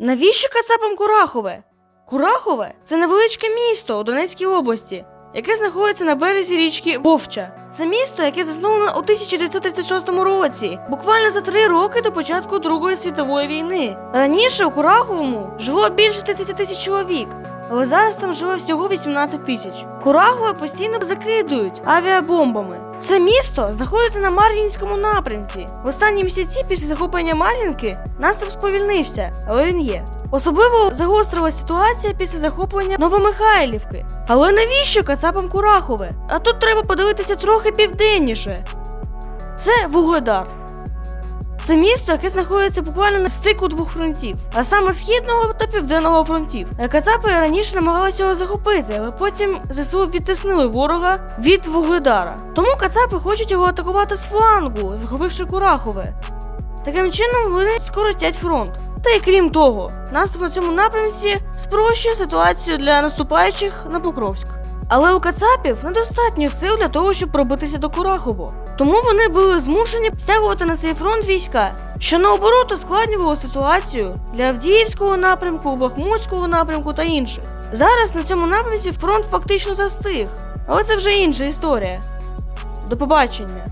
Навіщо Кацапам Курахове? Курахове це невеличке місто у Донецькій області, яке знаходиться на березі річки Вовча. Це місто, яке засновано у 1936 році, буквально за три роки до початку Другої світової війни. Раніше у Кураховому жило більше 30 тисяч чоловік, але зараз там живе всього 18 тисяч. Курахове постійно закидують авіабомбами. Це місто знаходиться на Мар'їнському напрямці. В останні місяці після захоплення Мар'їнки наступ сповільнився, але він є. Особливо загострилася ситуація після захоплення Новомихайлівки. Але навіщо Кацапам Курахове? А тут треба подивитися трохи південніше. Це Вугледар. Це місто, яке знаходиться буквально на стику двох фронтів, а саме східного та південного фронтів. Кацапи раніше намагалися його захопити, але потім ЗСУ відтиснили ворога від Вугледара. Тому Кацапи хочуть його атакувати з флангу, захопивши Курахове. Таким чином вони скоротять фронт. Та й крім того, наступ на цьому напрямці спрощує ситуацію для наступаючих на Покровськ. Але у Кацапів недостатньо сил для того, щоб пробитися до Курахово. Тому вони були змушені стягувати на цей фронт війська, що наоборот ускладнювало ситуацію для Авдіївського напрямку, Бахмутського напрямку та інших. Зараз на цьому напрямці фронт фактично застиг, але це вже інша історія. До побачення.